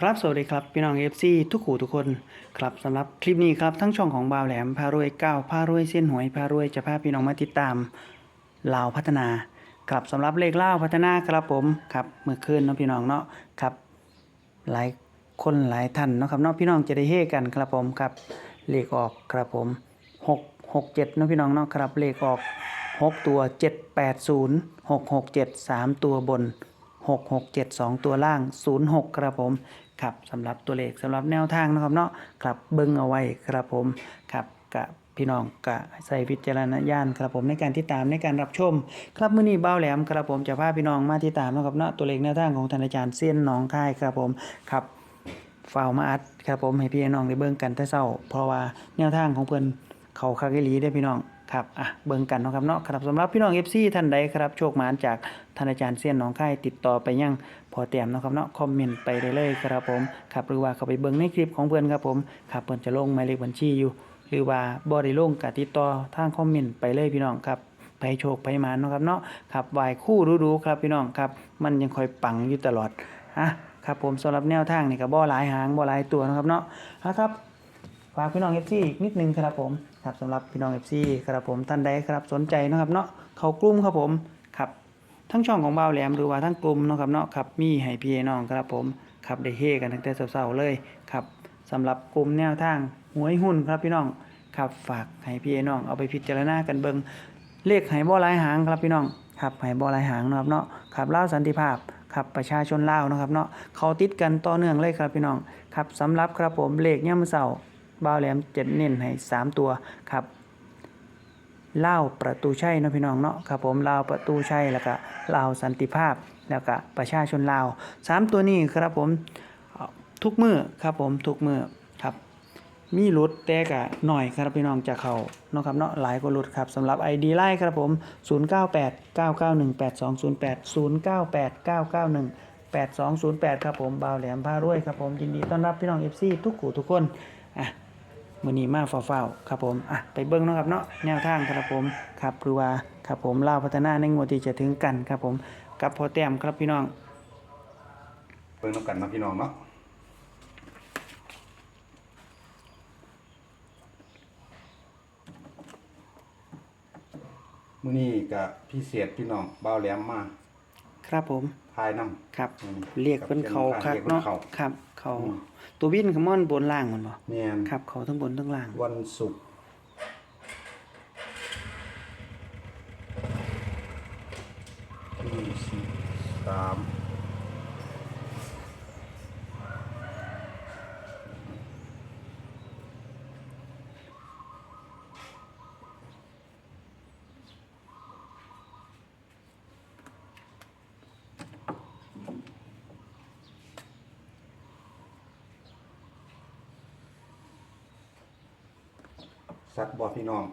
ครับสวัสดีครับพี่น้อง FC ทุกขู่ทุกคนครับสำหรับคลิปนี้ครับทั้งช่องของบาวแหลมพารวยเก้าพารวยเส้นหวยพารวยจะพาพี่น้องมาติดตามลาวพัฒนาครับสำหรับเลขเล่าพัฒนาครับผมครับเมื่อคืนเนาะพี่น้องเนาะครับหลายคนหลายท่านเนาะครับเนาะพี่น้องจะได้เฮกันครับผมครับเลขออกครับผมหกหกเจ็ดเนาะพี่น้องเนาะครับเลขออกหกตัวเจ็ดแปดศูนย์หกหกเจ็ดสามตัวบน6 6 7 2ตัวล่าง0 6ครับผม ครับสำหรับตัวเลขสำหรับแนวทางนะครับเนาะครับเบิ้งเอาไว้ครับผมครับกับพี่น้องกะใส่วิจารณญาณครับผมในการติดตามในการรับชม ครับมื้อนี้เบ้าแหลมครับผมจะพาพี่น้องมาติดตามนะครับเนาะตัวเลขแนวทางของท่านอาจารย์เส้ยนหนองค่ายครับผมครับฝ่าวมาอัดครับผมให้พี่น้องได้เบิ่งกันแต่เช้า เพราะว่าแนวทางของเพิ่อนเขาคักอีหลีได้พี่น้อง ครับอะเบิ่งกันนะครับเนาะครับสำหรับพี่น้อง FC ท่านใดครับโชคหมานจากท่านอาจารย์เส้ยนหนองค่ายติดต่อไปยังพอเตรียมนะครับเนาะคอมเมนต์ไปได้เลยครับผมครับหรือว่าเข้าไปเบิ่งในคลิปของเพิ่อนครับผมครับเพิ่อนจะลงหมายเลขบัญชีอยู่ หรือว่าบ่ได้ลงก็ติดต่อทางคอมเมนต์ไปเลยพี่น้องครับไปโชคไปมานเนาะครับเนาะครับไหวคู่ดูๆครับพี่น้องครับ มันยังคอยปังอยู่ตลอดอะครับผมสำหรับแนวทางนี่ก็บ่หลายหางบ่หลายตัวนะครับเนาะอะครับฝากพี่น้อง FC อีกนิดนึงครับผม ครับสำหรับพี่น้อง FC ครับผมท่านใดครับสนใจนะครับเนาะเขากลุ่มครับผมครับทั้งช่องของบ่าวแหลมหรือว่าทั้งกลุ่มนะครับเนาะครับมีให้พี่น้องครับผมครับได้เฮกันตั้งแต่เช้าๆเลยครับสำหรับกลุ่มแนวทางหวยหุ้นครับพี่น้องครับฝากให้พี่น้องเอาไปพิจารณากันเบิงเลขให้บ่หลายหางครับพี่น้องครับให้บ่หลายหางนะครับเนาะครับเลาสันติภาพครับประชาชนเลานะครับเนาะเขาติดกันต่อเนื่องเลยครับพี่น้องครับสำหรับครับผมเลขย่ำเสา บ่าแหลมจะเน้นให้สามตัวครับเล่าประตูชัยนะพี่น้องเนาะครับผมเล่าประตูชัยแล้วก็เล่าสันติภาพแล้วก็ประชาชนลาวสามตัวนี้ครับผมทุกมือครับผมทุกมือครับมีรุดแต่กะหน่อยครับพี่น้องจากเขาเนาะครับเนาะหลายกว่ารุดครับสำหรับ ID ไล่ครับผม0989918208 ครับผมบ่าวแหลมพารวยครับผมยินดีต้อนรับพี่น้อง FC ทุกขู่ทุกคนอะ มือนี้มาเฝ้าๆครับผมอะไปเบิ้งเนาะครับเนาะแนวทางครับผมครับหรือว่าครับผมเล่าวพัฒนาในงวดที่จะถึงกันครับผมกับพอแต้มครับพี่น้องเบิ่งน้ำกันนะพี่น้องเนาะมื้อนี้กับพี่เศษพี่น้องเบ้าวแหลมมาครับผมพายน้ำครับ อืมเรียกเป็นเขาคักเรียกเป็นเนาะเขาครับ เขาอืมตัววินขมอนบนล่างมันบ่แม่นครับ เขาทั้งบนทั้งล่าง วันศุกร์ที่สิบสาม สัตว์บ่พี่น้อง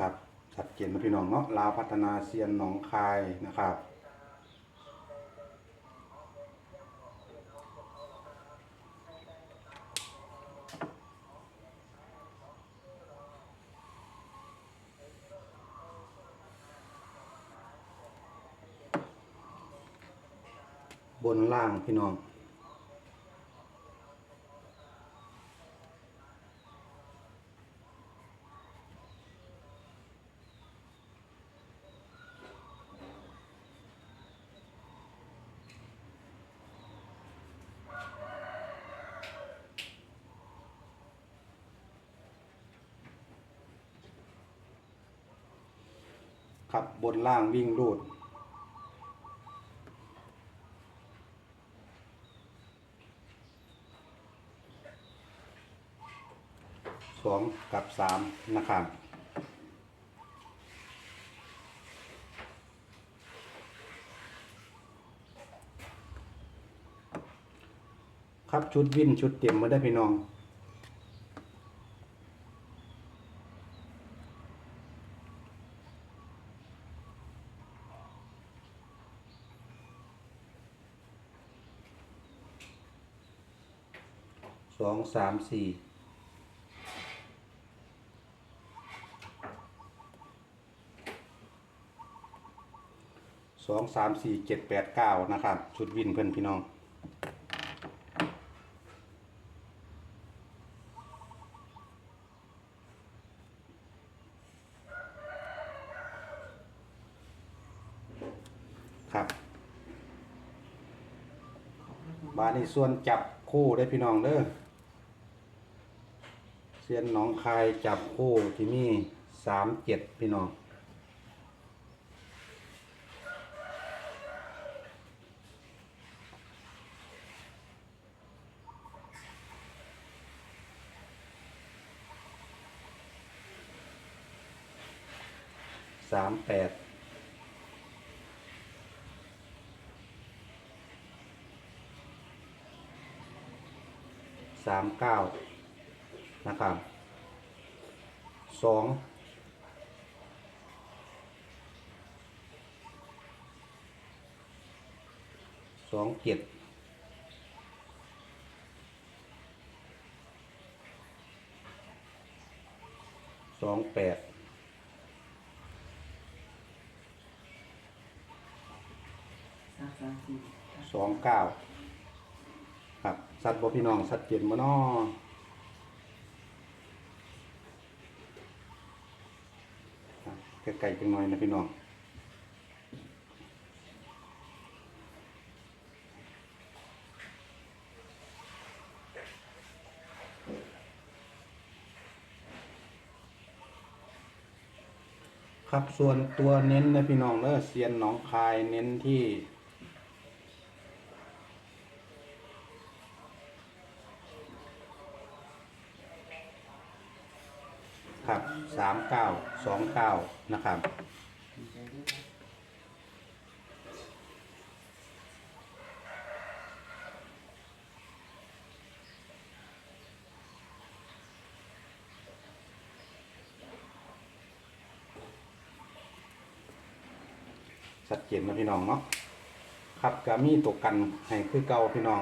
ครับ ชัดเจนนะพี่น้องเนาะลาวพัฒนาเซียนหนองคายนะครับบนล่างพี่น้อง ครับบนล่างวิ่งรูด สองกับสามนะครับครับชุดวิ่นชุดเต็มมาได้พี่น้อง สองสามสี่สองสามสี่เจ็ดแปดเก้านะครับ ชุดวินเพื่อนพี่น้องครับบาดนี้ส่วนจับคู่ได้พี่น้องเด้อ ซียนหนองคายจับคู่ที่มีสามเจ็ดพี่น้องสามแปดสามเก้า นะครับสองสองเจ็ดสองแปดสองเก้าครับสัตว์บ่พี่น้องสัตว์เจนบ่น้อครับ ไกลๆจังหน่อยนะพี่น้องครับส่วนตัวเน้นนะพี่น้องเด้อเซียนหนองคายเน้นที่ ครับสามเก้าสองเก้านะครับชัดเจนนะพี่น้องเนาะครับกามีตกกันให้คือเก่าพี่น้อง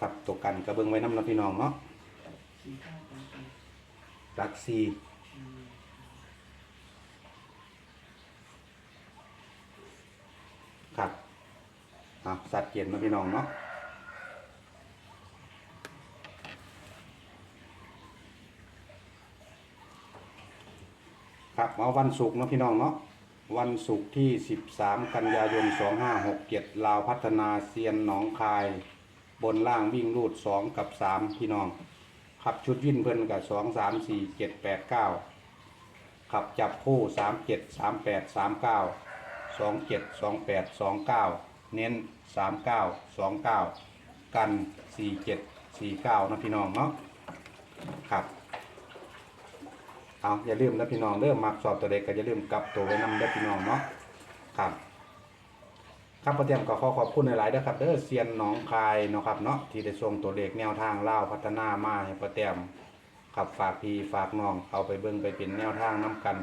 ครับตกกันกระเบื้องไว้น้ำเนาะพี่น้องเนาะรักซีครับอะสัตว์เกียนเนาพี่น้องเนาะครับเอาวันศุกร์เนาะพี่น้องเนาะวันศุกร์ที่ 13 กันยายน 2567ลาวพัฒนาเซียนหนองคาย บนล่างวิ่งรูดสองกับสามพี่น้องขับชุดวิ่นเพิ่นกับสองสามสี่เจ็ดแปดเก้าขับจับคู่สามเจ็ดสามแปดสามเก้าสองเจ็ดสองแปดสองเก้าเน้นสามเก้าสองเก้ากันสี่เจ็ดสี่เก้านะพี่น้องเนาะครับเอาอย่าลืมนะพี่น้องเริ่มมักสอบตัวเด็กก็อย่าลืมกลับตัวไว้นำเด้อพี่น้องเนาะครับ ครับพ่อเตรียมก็ขอขอบคุณหลายๆนะครับเด้อเซียนหนองคายเนาะครับเนาะที่ได้ส่งตัวเลขแนวทางเล่าวพัฒนามาให้พ่อเตรียมขับฝากพี่ฝากน้องเอาไปเบิ่งไปเป็นแนวทางน้กัน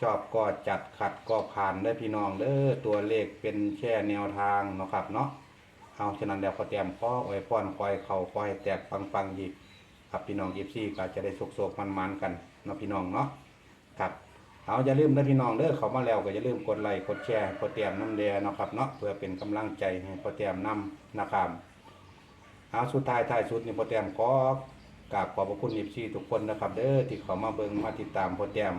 ชอบก็จัดขัดก็ผ่านได้อพี่น้องเด้อตัวเลขเป็นแค่แนวทางเนาะครับเนาะเอาฉะนั้นแล้วพ่อเตรียมขออวยพรคอยเขาคอยแตกปังๆอีกครับพี่น้องเอฟซีก็จะได้โศกๆมันๆกันเนาะพี่น้องเนาะครับ เอาอย่าลืมนะพี่น้องเด้อเขามาแล้วก็อย่าลืมกดไลค์กดแชร์กดเตรียมน้ำเดียนะครับเนาะเพื่อเป็นกำลังใจให้พอเตรียมนำนะครับเอาสุดท้ายท้ายสุดนี่พอเตรียมขอกราบขอบพระคุณอีทุกคนนะครับ เด้อที่เขามาเบิ่งมาติดตามโปรแกรม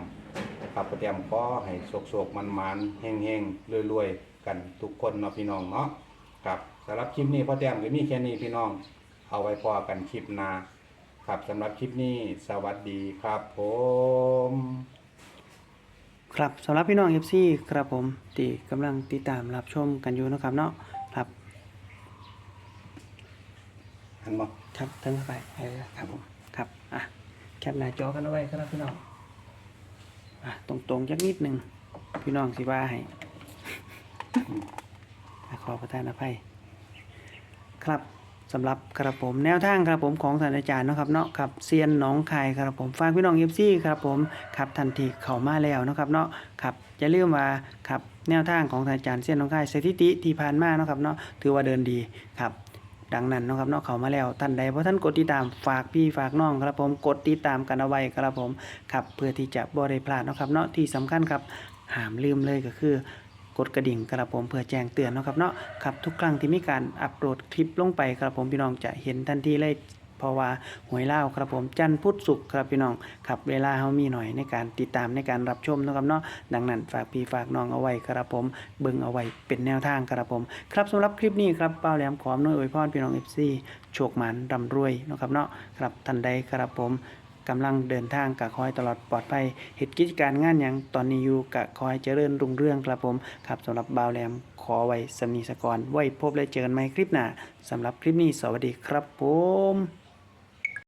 ครับโปรแกรมขอให้โศกๆมันๆเฮงๆรวยๆกันทุกคนเนาะพี่น้องเนาะครับสำหรับคลิปนี้พอแต้มก็มีแค่นี้พี่น้อง เอาไว้พอกันคลิปหน้าครับสำหรับคลิปนี้สวัสดีครับผม ครับสำหรับพี่น้อง FC ครับผมที่กำลังติดตามรับชมกันอยู่นะครับเนาะครับหันมาครับเติมเข้าไปเออครับผมครับอะแคปหน้าจอกันเอาไว้ครับพี่น้องอะตรงๆจักนิดหนึ่งพี่น้องสิว่าให้อะขอประทานอภัยครับ สำหรับกระผมแนวทางครับผมของท่านอาจารย์นะครับเนาะครับเซียนหนองคายครับผมฟังพี่น้องเอฟซีครับผมครับทันทีเข้ามาแล้วนะครับเนาะครับอย่าลืมว่าครับแนวทางของท่านอาจารย์เซียนหนองคายสถิติที่ผ่านมาเนาะครับเนาะถือว่าเดินดีครับดังนั้นเนาะครับเนาะเข้ามาแล้วท่านใดเพราะท่านกดติดตามฝากพี่ฝากน้องครับผมกดติดตามกันเอาไว้ครับผมครับเพื่อที่จะบ่ได้พลาดเนาะครับเนาะที่สำคัญครับห้ามลืมเลยก็คือ กดกระดิ่งกระผมเพื่อแจ้งเตือนนะครับเนาะครับทุกครั้งที่มีการอัปโหลดคลิปลงไปครับผมพี่น้องจะเห็นทันทีเลยเพราะว่าหวยเล่าครับผมจันพุธศุกร์ครับพี่น้องครับเวลาเขามีหน่อยในการติดตามในการรับชมนะครับเนาะดังนั้นฝากพี่ฝากน้องเอาไว้ครับผมเบิ่งเอาไว้เป็นแนวทางครับผมครับสำหรับคลิปนี้ครับเป้าแหลมขออำนวยอวยพรพี่น้อง FC โชคหมันร่ำรวยนะครับเนาะครับทันใดครับผม กำลังเดินทางกะคอยตลอดปลอดภัยเหตุกิจการงานอย่างตอนนี้อยู่กะคอยเจริญรุ่งเรื่องครับผมครับสำหรับบ่าวแหลมขอไว้สำนีสกรไว้พบและเจอกันใหม่คลิปหน้าสำหรับคลิปนี้สวัสดีครับผม